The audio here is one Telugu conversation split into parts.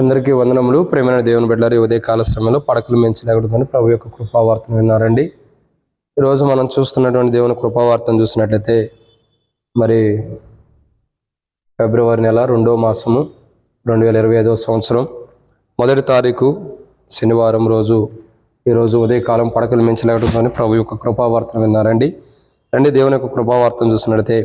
అందరికీ వందనములు. ప్రేమైన దేవుని బిడ్డలారు ఉదయ కాల సమయంలో పడకలు మెంచలేకూడదని ప్రభు యొక్క కృపావార్తను విన్నారండి. ఈరోజు మనం చూస్తున్నటువంటి దేవుని కృపావార్తను చూసినట్లయితే మరి ఫిబ్రవరి నెల రెండో మాసము రెండు వేల ఇరవై ఐదవ సంవత్సరం మొదటి తారీఖు శనివారం రోజు ఈరోజు ఉదయకాలం పడకలు మించలేకూడదని ప్రభు యొక్క కృపావార్తను విన్నారండి. రండి దేవుని యొక్క కృపావార్తను చూసినట్లయితే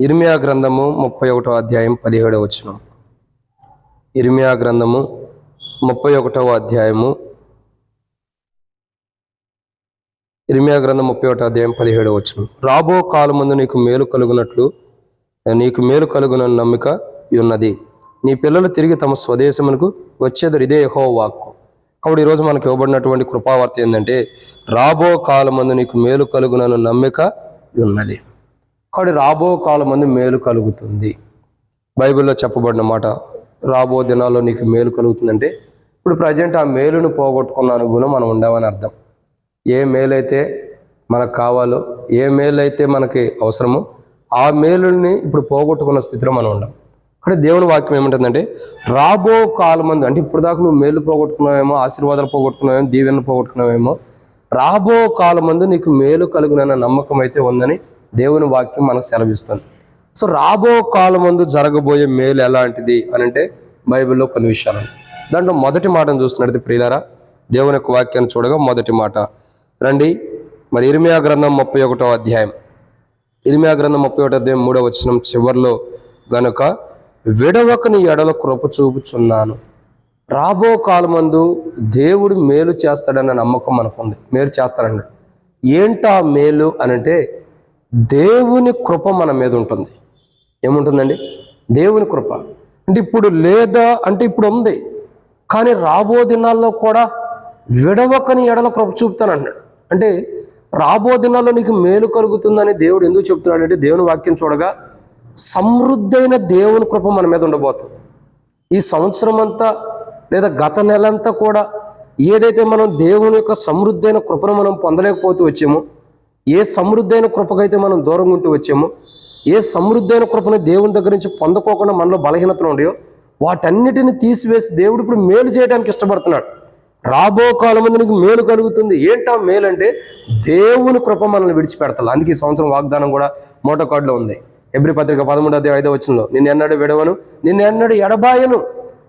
ఇర్మియా గ్రంథము ముప్పై ఒకటో అధ్యాయం పదిహేడవ వచ్చినాం ఇర్మియా గ్రంథము ముప్పై ఒకటవ అధ్యాయము. ఇర్మియా గ్రంథం ముప్పై ఒకటో అధ్యాయం పదిహేడవ వచ్చిన రాబో కాలమందు నీకు మేలు కలుగునట్లు నీకు మేలు కలుగున నమ్మిక ఉన్నది. నీ పిల్లలు తిరిగి తమ స్వదేశమునకు వచ్చేది ఇదే యహో వాక్కు. కాబట్టి ఈరోజు మనకు ఇవ్వబడినటువంటి కృపావార్త ఏంటంటే రాబో కాలమందు నీకు మేలు కలుగునన్న నమ్మిక ఉన్నది. కాబట్టి రాబో కాలమందు మేలు కలుగుతుంది. బైబిల్లో చెప్పబడిన మాట రాబో దినాల్లో నీకు మేలు కలుగుతుందంటే ఇప్పుడు ప్రజెంట్ ఆ మేలును పోగొట్టుకున్న అనుగుణం మనం ఉండమని అర్థం. ఏ మేలైతే మనకు కావాలో ఏ మేలైతే మనకి అవసరమో ఆ మేలుని ఇప్పుడు పోగొట్టుకున్న స్థితిలో మనం ఉండం. అంటే దేవుని వాక్యం ఏమంటుందంటే రాబో కాలమందు అంటే ఇప్పుడు దాకా నువ్వు మేలు పోగొట్టుకున్నావేమో ఆశీర్వాదాలు పోగొట్టుకున్నావేమో దీవెనలు పోగొట్టుకున్నావేమో రాబో కాలమందు నీకు మేలు కలుగునన్న నమ్మకం అయితే ఉందని దేవుని వాక్యం మనకు సెలవిస్తుంది. సో రాబో కాలమందు జరగబోయే మేలు ఎలాంటిది అని అంటే బైబిల్లో కొన్ని విషయాలు దాంట్లో మొదటి మాటను చూస్తున్నట్టు ప్రియులారా దేవుని యొక్క వాక్యాన్ని చూడగా మొదటి మాట. రండి మరి ఇరిమియా గ్రంథం ముప్పై ఒకటో అధ్యాయం. ఇరిమియా గ్రంథం ముప్పై ఒకటో అధ్యాయం మూడో వచనం చివరిలో గనుక విడవకని ఎడల కృప చూపుచున్నాను. రాబో కాలమందు దేవుడు మేలు చేస్తాడన్న నమ్మకం మనకుంది. మేలు చేస్తాడండి ఏంటా మేలు అనంటే దేవుని కృప మన మీద ఉంటుంది. ఏముంటుందండి? దేవుని కృప. అంటే ఇప్పుడు లేదా అంటే ఇప్పుడు ఉంది. కానీ రాబో దినాల్లో కూడా విడవకని ఎడల కృప చూపుతానన్నాడు అంటే రాబో దినాల్లో నీకు మేలు కలుగుతుందని దేవుడు ఎందుకు చెప్తున్నాడు అంటే దేవుని వాక్యం చూడగా సమృద్ధైన దేవుని కృప మన మీద ఉండబోతుంది. ఈ సంవత్సరం అంతా లేదా గత నెలంతా కూడా ఏదైతే మనం దేవుని యొక్క సమృద్ధైన కృపను మనం పొందలేకపోతూ వచ్చామో ఏ సమృద్ధైన కృపకైతే మనం దూరంగా ఉంటూ వచ్చామో ఏ సమృద్ధైన కృపను దేవుని దగ్గర నుంచి పొందుకోకుండా మనలో బలహీనతలు ఉండయో వాటన్నిటిని తీసివేసి దేవుడు ఇప్పుడు మేలు చేయడానికి ఇష్టపడుతున్నాడు. రాబో కాలం ముందు నీకు మేలు కలుగుతుంది. ఏంటా మేలు అంటే దేవుని కృప మనల్ని విడిచిపెడతారు అందుకే ఈ సంవత్సరం వాగ్దానం కూడా మోటో కార్డులో ఉంది. ఎబ్రి పత్రిక పదమూడో అదే ఐదో వచ్చిందో నిన్ను ఎన్నడు విడవను నిన్ను ఎన్నడు ఎడబాయను.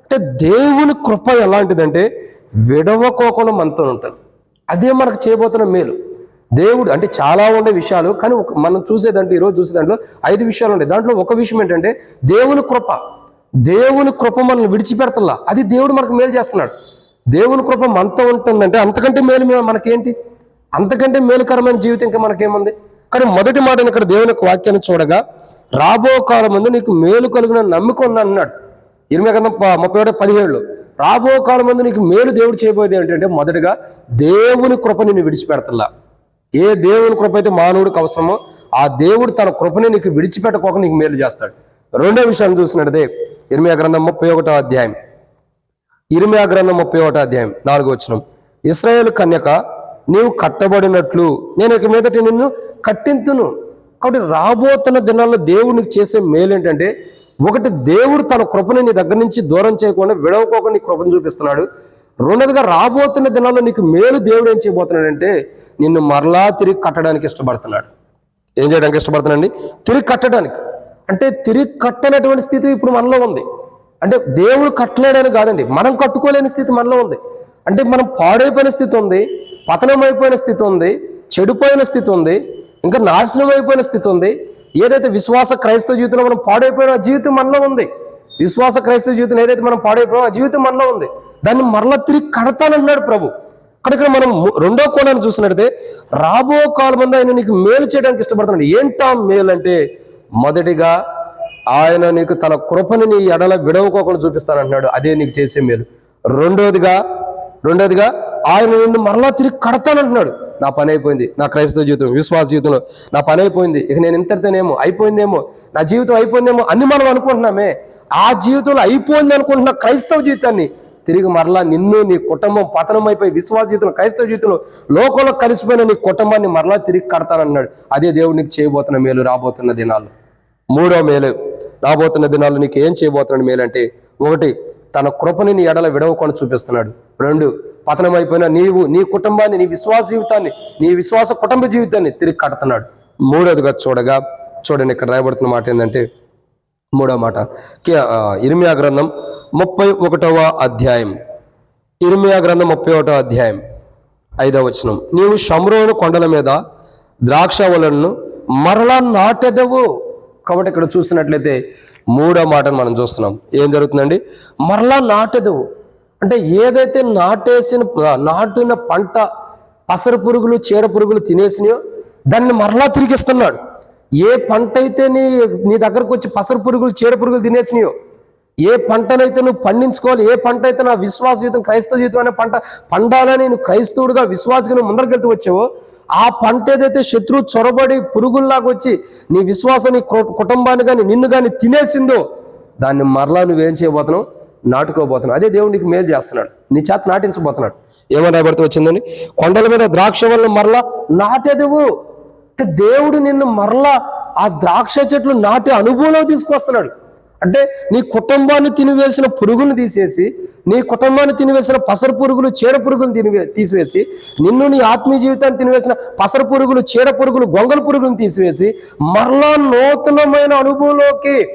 అంటే దేవుని కృప ఎలాంటిదంటే విడవకోకుండా మనతో ఉంటుంది. అదే మనకు చేయబోతున్న మేలు. దేవుడు అంటే చాలా ఉండే విషయాలు కానీ ఒక మనం చూసేదంటే ఈరోజు చూసే దాంట్లో ఐదు విషయాలు ఉంటాయి దాంట్లో ఒక విషయం ఏంటంటే దేవుని కృప. దేవుని కృప మనల్ని విడిచిపెడతలా అది దేవుడు మనకు మేలు చేస్తున్నాడు. దేవుని కృప అంత ఉంటుందంటే అంతకంటే మేలు మనకేంటి? అంతకంటే మేలుకరమైన జీవితం ఇంకా మనకేముంది? కానీ మొదటి మాట ఇక్కడ దేవుని యొక్క వాక్యాన్ని చూడగా రాబో కాలం ముందు నీకు మేలు కలిగిన నమ్మిక ఉంది అన్నాడు. ఇరవై కదా ముప్పై ఒకటి పదిహేడులో రాబో కాలం ముందు నీకు మేలు దేవుడు చేయబోయేది ఏంటంటే మొదటిగా దేవుని కృప నిన్ను విడిచిపెడతలా ఏ దేవుని కృప అయితే మానవుడికి అవసరమో ఆ దేవుడు తన కృపని నీకు విడిచిపెట్టకోక నీకు మేలు చేస్తాడు. రెండో విషయాన్ని చూసినట్టే ఇరిమియా గ్రంథం ముప్పై ఒకటో అధ్యాయం. ఇరిమియా గ్రంథం ముప్పై ఒకటో అధ్యాయం నాలుగో వచనం. ఇస్రాయేల్ కన్యక నీవు కట్టబడినట్లు నేను ఇక మీదటి నిన్ను కట్టింతును. కాబట్టి రాబోతున్న దినాల్లో దేవునికి చేసే మేలు ఏంటంటే ఒకటి దేవుడు తన కృపని నీ దగ్గర నుంచి దూరం చేయకుండా విడవకోకుండా నీ కృపను చూపిస్తున్నాడు. రెండోదిగా రాబోతున్న దినాల్లో నీకు మేలు దేవుడు ఏం చేయబోతున్నాడంటే నిన్ను మరలా తిరిగి కట్టడానికి ఇష్టపడుతున్నాడు. ఏం చేయడానికి ఇష్టపడుతున్నాండి తిరిగి కట్టడానికి. అంటే తిరిగి కట్టనటువంటి స్థితి ఇప్పుడు మనలో ఉంది. అంటే దేవుడు కట్టలేడని కాదండి. మనం కట్టుకోలేని స్థితి మనలో ఉంది. అంటే మనం పాడైపోయిన స్థితి ఉంది పతనం అయిపోయిన స్థితి ఉంది చెడిపోయిన స్థితి ఉంది ఇంకా నాశనం అయిపోయిన స్థితి ఉంది. ఏదైతే విశ్వాస క్రైస్తవ జీవితంలో మనం పాడైపోయిన జీవితం మనలో ఉంది. విశ్వాస క్రైస్తవ జీవితం ఏదైతే మనం పాడైపోయామో ఆ జీవితం మనలో ఉంది. దాన్ని మరలా తిరిగి కడతానన్నాడు ప్రభు. అక్కడ ఇక్కడ మనం రెండో కోణాన్ని చూసినట్లయితే రాబో కాలం ఆయన నీకు మేలు చేయడానికి ఇష్టపడుతున్నాడు. ఏంటా మేలు అంటే మొదటిగా ఆయన నీకు తన కృపని నీ ఎడల విడవకోకుండా చూపిస్తానంటున్నాడు. అదే నీకు చేసే మేలు. రెండోదిగా రెండోదిగా ఆయన నిన్ను మరలా తిరిగి కడతానంటున్నాడు. నా పని అయిపోయింది. నా క్రైస్తవ జీవితం విశ్వాస జీవితంలో నా పని అయిపోయింది. ఇక నేను ఇంతటితోనేమో అయిపోయిందేమో నా జీవితం అయిపోయిందేమో అన్ని మనం అనుకుంటున్నామే. ఆ జీవితంలో అయిపోయింది అనుకుంటున్న క్రైస్తవ జీవితాన్ని తిరిగి మరలా నిన్ను నీ కుటుంబం పతనం అయిపోయి విశ్వాస జీవితంలో క్రైస్తవ జీవితంలో లోకంలో కలిసిపోయిన నీ కుటుంబాన్ని మరలా తిరిగి కడతానన్నాడు. అదే దేవుడు నీకు చేయబోతున్న మేలు రాబోతున్న దినాలు మూడో మేలు రాబోతున్న దినాలు నీకు ఏం చేయబోతున్నాడు మేలు అంటే ఒకటి తన కృపని నీ ఎడల విడవకుండా చూపిస్తున్నాడు. రెండు పతనమైపోయిన నీవు నీ కుటుంబాన్ని నీ విశ్వాస జీవితాన్ని నీ విశ్వాస కుటుంబ జీవితాన్ని తిరిగి కడుతున్నాడు. మూడోదిగా చూడగా చూడండి ఇక్కడ రాయబడుతున్న మాట ఏంటంటే మూడో మాట. ఇర్మియా గ్రంథం ముప్పై ఒకటవ అధ్యాయం. ఇర్మియా గ్రంథం ముప్పై ఒకటవ అధ్యాయం ఐదవ వచనం. నీవు షమ్రోను కొండల మీద ద్రాక్షవలను మరలా నాటెదవు. కాబట్టి ఇక్కడ చూసినట్లయితే మూడో మాటను మనం చూస్తున్నాం. ఏం జరుగుతుందండి? మరలా నాటెదవు. అంటే ఏదైతే నాటేసిన నాటిన పంట పసరు పురుగులు చీడ పురుగులు తినేసినాయో దాన్ని మరలా తిరిగిస్తున్నాడు. ఏ పంట అయితే నీ నీ దగ్గరకు వచ్చి పసరు పురుగులు చీడ పురుగులు తినేసినాయో ఏ పంటనైతే నువ్వు పండించుకోవాలి ఏ పంట అయితే నా విశ్వాస జీవితం క్రైస్తవ జీవితం అనే పంట పండాలని నువ్వు క్రైస్తవుడుగా విశ్వాసగా నువ్వు ముందరికెళ్తూ వచ్చావో ఆ పంట ఏదైతే శత్రువు చొరబడి పురుగుల్లాగా వచ్చి నీ విశ్వాసం నీ కుటుంబాన్ని కానీ నిన్ను కానీ తినేసిందో దాన్ని మరలా నువ్వేం చేయబోతున్నావు? నాటుకోబోతున్నావు. అదే దేవుడు నీకు మేలు చేస్తున్నాడు. నీ చేత నాటించబోతున్నాడు. ఏమని రాబడితే వచ్చిందని? కొండల మీద ద్రాక్ష వల్ల మరలా నాటేదువు. దేవుడు నిన్ను మరలా ఆ ద్రాక్ష చెట్లు నాటే అనుభవంలో తీసుకొస్తున్నాడు అంటే నీ కుటుంబాన్ని తినివేసిన పురుగులు తీసేసి నీ కుటుంబాన్ని తినివేసిన పసర పురుగులు చీడ పురుగులు తినివే తీసివేసి నిన్ను నీ ఆత్మీయ జీవితాన్ని తినివేసిన పసర పురుగులు చీడ పురుగులు గొంగల పురుగులను తీసివేసి మరలా నూతనమైన అనుభవంలోకి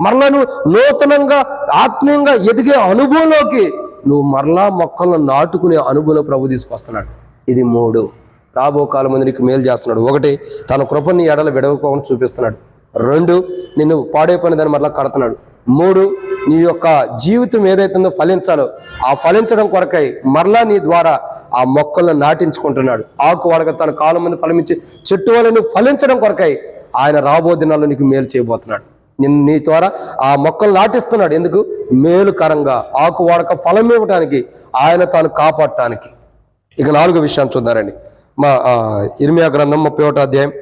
మరలా నువ్వు నూతనంగా ఆత్మీయంగా ఎదిగే అనుభవంలోకి నువ్వు మరలా మొక్కలను నాటుకునే అనుభవం ప్రభు తీసుకొస్తున్నాడు. ఇది మూడు. రాబో కాలం మంది నీకు మేలు చేస్తున్నాడు. ఒకటి తన కృపని ఎడల విడవకోవని చూపిస్తున్నాడు. రెండు నిన్ను పాడైపోయిన దాన్ని మరలా కడుతున్నాడు. మూడు నీ యొక్క జీవితం ఏదైతుందో ఫలించాలో ఆ ఫలించడం కొరకై మరలా నీ ద్వారా ఆ మొక్కలను నాటించుకుంటున్నాడు. ఆకు వాడక తన కాలం మంది ఫలమించి చెట్టు వల్ల ఫలించడం కొరకై ఆయన రాబో దినాల్లో నీకు మేలు చేయబోతున్నాడు. నిన్ను నీ ద్వారా ఆ మొక్కలు నాటిస్తున్నాడు. ఎందుకు? మేలుకరంగా ఆకు వాడక ఫలం ఇవ్వటానికి ఆయన తాను కాపాడటానికి. ఇక నాలుగో విషయాన్ని చూద్దారండి మా ఇర్మియా గ్రంథం ముప్పై ఒకటో అధ్యాయం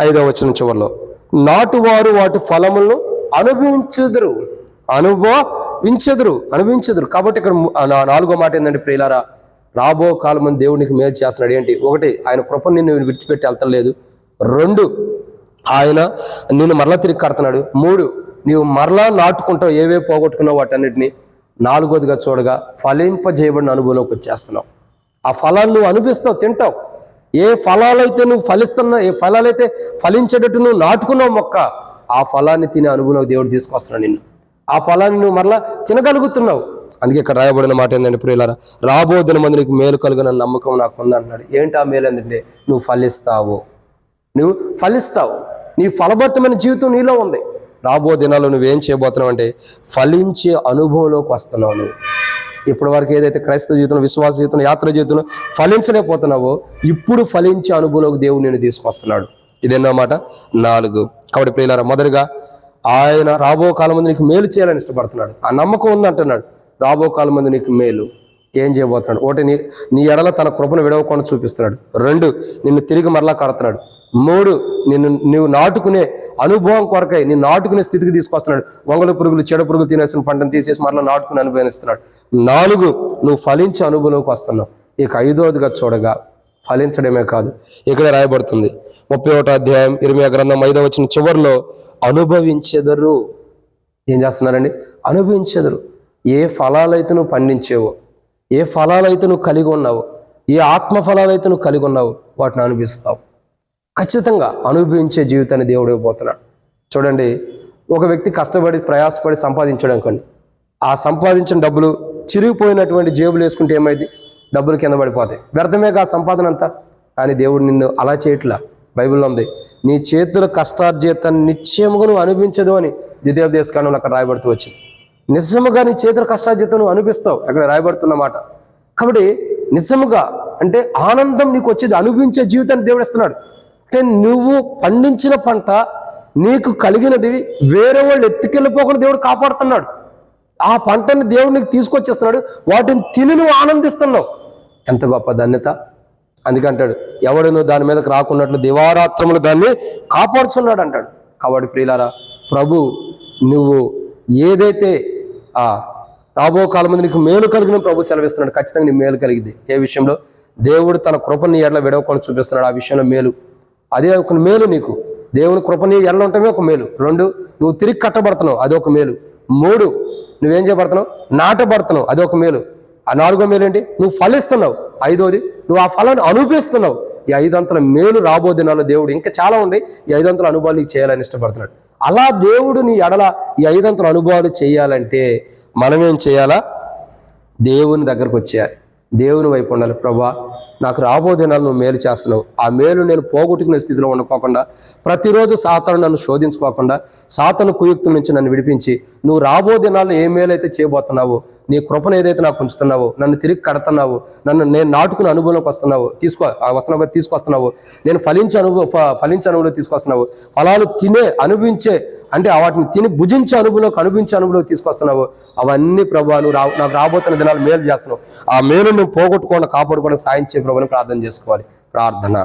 ఐదో వచ్చిన చివరిలో. నాటువారు వాటి ఫలములను అనుభవించుదురు. అనుభవించదురు అనుభవించదురు. కాబట్టి ఇక్కడ నా- నాలుగో మాట ఏంటంటే ప్రియులారా రాబో కాలం దేవునికి మేలు చేస్తున్నాడు. ఏంటి? ఒకటి ఆయన కృపను నిన్ను విడిచిపెట్టి వెళ్తలేదు. రెండు ఆయన నిన్ను మరలా తిరిగి కడుతున్నాడు. మూడు నీవు మరలా నాటుకుంటావు. ఏవే పోగొట్టుకున్నావు వాటన్నిటిని నాలుగోదిగా చూడగా ఫలింపజేయబడిన అనుభవంలోకి వచ్చేస్తున్నావు. ఆ ఫలాన్ని నువ్వు అనిపిస్తావు తింటావు. ఏ ఫలాలైతే నువ్వు ఫలిస్తున్నావు ఏ ఫలాలైతే ఫలించేటట్టు నువ్వు నాటుకున్నావు మొక్క ఆ ఫలాన్ని తినే అనుభవం దేవుడు తీసుకొస్తున్నాడు నిన్ను. ఆ ఫలాన్ని నువ్వు మరలా తినగలుగుతున్నావు. అందుకే ఇక్కడ రాయబడిన మాట ఏంటంటే ప్రియులారా రాబోదిన మంది నీకు మేలు కలుగున నమ్మకం నాకు ఉందంటున్నాడు. ఏంటి ఆ మేలు ఏంటంటే నువ్వు ఫలిస్తావు. నువ్వు ఫలిస్తావు. నీ ఫలభరితమైన జీవితం నీలో ఉంది. రాబో దినాల్లో నువ్వేం చేయబోతున్నావు అంటే ఫలించే అనుభవంలోకి వస్తున్నావు నువ్వు. ఇప్పటి వరకు ఏదైతే క్రైస్తవ జీవితంలో విశ్వాస జీవితంలో యాత్ర జీవితంలో ఫలించలేకపోతున్నావో ఇప్పుడు ఫలించే అనుభవంలోకి దేవుడు నేను తీసుకొస్తున్నాడు. ఇదేనమాట నాలుగు. కాబట్టి ప్రియులారా మొదటిగా ఆయన రాబో కాలం మంది నీకు మేలు చేయాలని ఇష్టపడుతున్నాడు. ఆ నమ్మకం ఉందంటున్నాడు రాబో కాలం మంది నీకు మేలు. ఏం చేయబోతున్నాడు? ఒకటి నీ నీ ఎడల తన కృపను విడవకుండా చూపిస్తున్నాడు. రెండు నిన్ను తిరిగి మరలా కడుతున్నాడు. మూడు నిన్ను నువ్వు నాటుకునే అనుభవం కొరకై నేను నాటుకునే స్థితికి తీసుకొస్తున్నాడు. గొంగళ పురుగులు చెడ పురుగులు తినేసిన పంటను తీసేసి మరలా నాటుకుని అనుభవిస్తున్నాడు. నాలుగు నువ్వు ఫలించే అనుభవంలోకి వస్తున్నావు. ఇక ఐదవదిగా చూడగా ఫలించడమే కాదు ఇక్కడ రాయబడుతుంది. ముప్పై ఒకటో అధ్యాయం ఇరవై గ్రంథం ఐదో వచ్చిన చివరిలో అనుభవించెదరు. ఏం చేస్తున్నారండి? అనుభవించెదరు. ఏ ఫలాలైతే నువ్వు పండించేవో ఏ ఫలాలైతే నువ్వు కలిగి ఉన్నావో ఏ ఆత్మ ఫలాలైతే నువ్వు కలిగి ఉన్నావో వాటిని అనుభవిస్తావు. ఖచ్చితంగా అనుభవించే జీవితాన్ని దేవుడు ఇవ్వబోతున్నాడు. చూడండి ఒక వ్యక్తి కష్టపడి ప్రయాసపడి సంపాదించడం అనుకోండి ఆ సంపాదించిన డబ్బులు చిరిగిపోయినటువంటి జేబులు వేసుకుంటే ఏమైంది? డబ్బులు కింద పడిపోతాయి. వ్యర్థమేగా ఆ సంపాదన అంతా. కానీ దేవుడు నిన్ను అలా చేయట్లా? బైబిల్లో ఉంది నీ చేతుల కష్టార్జితాన్ని నిశ్చయముగా నువ్వు అనుభవించదు అని ద్వితీయోపదేశ కాలంలో అక్కడ రాయబడుతూ వచ్చింది. నిజముగా నీ చేతుల కష్టార్జితం నువ్వు అనిపిస్తావు అక్కడ రాయబడుతున్న మాట. కాబట్టి నిజముగా అంటే ఆనందం నీకు వచ్చేది అనుభవించే జీవితాన్ని దేవుడు ఇస్తున్నాడు. అంటే నువ్వు పండించిన పంట నీకు కలిగినది వేరే వాళ్ళు ఎత్తుకెళ్ళిపోకుండా దేవుడు కాపాడుతున్నాడు. ఆ పంటని దేవుడు నీకు తీసుకొచ్చేస్తున్నాడు. వాటిని తిని నువ్వు ఆనందిస్తున్నావు. ఎంత గొప్ప ధన్యత. అందుకంటాడు ఎవడు నువ్వు దాని మీదకి రాకున్నట్లు దివారాత్రములు దాన్ని కాపాడుచున్నాడు అంటాడు. కాబట్టి ప్రియులారా ప్రభు నువ్వు ఏదైతే ఆ రాబో కాలం నీకు మేలు కలిగిన ప్రభు సెలవిస్తున్నాడు. ఖచ్చితంగా నీ మేలు కలిగింది. ఏ విషయంలో? దేవుడు తన కృపని ఎట్లా విడవకుండా చూపిస్తున్నాడు. ఆ విషయంలో మేలు అదే ఒక మేలు నీకు. దేవుని కృపని ఎల్ల ఉండటమే ఒక మేలు. రెండు నువ్వు తిరిగి కట్టబడుతున్నావు అదొక మేలు. మూడు నువ్వేం చేయబడుతున్నావు? నాటబడుతున్నావు అది ఒక మేలు. ఆ నాలుగో మేలు ఏంటి? నువ్వు ఫలిస్తున్నావు. ఐదోది నువ్వు ఆ ఫలాన్ని అనుభవిస్తున్నావు. ఈ ఐదంతల మేలు రాబో దినాల్లో దేవుడు ఇంకా చాలా ఉన్నాయి ఈ ఐదంతల అనుభవాలు నీకు చేయాలని ఇష్టపడుతున్నాడు. అలా దేవుడు నీ ఎడల ఈ ఐదంతల అనుభవాలు చేయాలంటే మనమేం చేయాలా? దేవుని దగ్గరకు వచ్చేయాలి. దేవుని వైపు ఉండాలి. ప్రభా నాకు రాబో దినాలు నువ్వు మేలు చేస్తున్నావు. ఆ మేలు నేను పోగొట్టుకునే స్థితిలో ఉండకోకుండా ప్రతిరోజు సాతను నన్ను శోధించుకోకుండా సాతను కుయుక్తుల నుంచి నన్ను విడిపించి నువ్వు రాబో దినాల్లో ఏ మేలు అయితే చేయబోతున్నావో నీ కృపను ఏదైతే నాకు ఉంచుతున్నావో నన్ను తిరిగి కడుతున్నావు నన్ను నేను నాటుకుని అనుభవంలోకి వస్తున్నావు తీసుకో ఆ వస్తున్నావు తీసుకొస్తున్నావు నేను ఫలించే అనుభవం ఫలించే అనుభవంలో తీసుకొస్తున్నావు ఫలాలు తినే అనుభవించే అంటే వాటిని తిని భుజించే అనుభవంలోకి అనుభవించే అనుభవంలోకి తీసుకొస్తున్నావు అవన్నీ ప్రభావాలు రా నాకు రాబోతున్న దినాలు మేలు చేస్తున్నావు. ఆ మేలు నువ్వు పోగొట్టుకోకుండా కాపాడుకోవడం సాయం చేయ ప్రభుని ప్రార్థన చేసుకోవాలి. ప్రార్థన.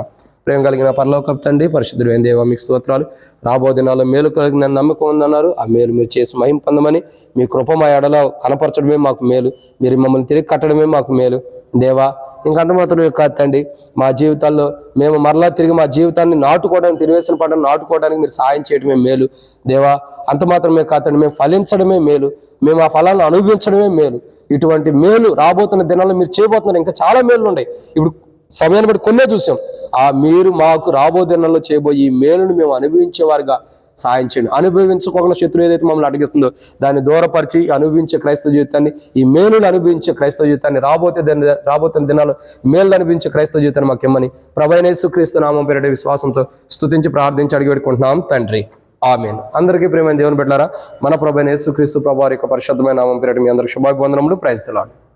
ప్రేమ కలిగిన పరలోకపు తండ్రి పరిశుద్ధుడు దేవ దేవా మీకు స్తోత్రాలు. రాబో దినాల్లో మేలు కలిగిన నమ్మకం ఉందన్నారు. ఆ మేలు మీరు చేసి మహిం పొందమని మీ కృప మా ఎడలో కనపరచడమే మాకు మేలు. మీరు మమ్మల్ని తిరిగి కట్టడమే మాకు మేలు. దేవా ఇంకంత మాత్రం కాదు తండ్రి. మా జీవితాల్లో మేము మరలా తిరిగి మా జీవితాన్ని నాటుకోవడానికి తిరివేసిన పంటను నాటుకోవడానికి మీరు సాయం చేయడమే మేలు. దేవా అంత మాత్రమే కాదండి మేము ఫలించడమే మేలు. మేము ఆ ఫలాన్ని అనుభవించడమే మేలు. ఇటువంటి మేలు రాబోతున్న దినాల్లో మీరు చేయబోతున్నారు. ఇంకా చాలా మేలు ఉన్నాయి. ఇప్పుడు సమయాన్ని బట్టి కొన్నే చూసాం. ఆ మీరు మాకు రాబో దినాల్లో చేయబోయి ఈ మేలును మేము అనుభవించేవారుగా సాయం చేయండి. అనుభవించుకోకుండా శత్రువు ఏదైతే మమ్మల్ని అడిగిస్తుందో దాన్ని దూరపరిచి అనుభవించే క్రైస్తవ జీవితాన్ని ఈ మేలును అనుభవించే క్రైస్తవ జీవితాన్ని రాబోతే దిన- రాబోతున్న దినాలు మేలు అనుభవించే క్రైస్తవ జీవితాన్ని మాకు ఇమ్మని ప్రభైనేసు క్రీస్తు నామం పేరిట విశ్వాసంతో స్థుతించి ప్రార్థించి అడిగి పెట్టుకుంటున్నాం తండ్రి. ఆమెన్. అందరికీ ప్రేమైన దేవుని పెట్టారా మన ప్రభైన యేసు క్రీస్తు యొక్క పరిశుద్ధమైన నామం పేరిట మీ అందరికి శుభాభివందనములు. ప్రైజ్ తెలాడు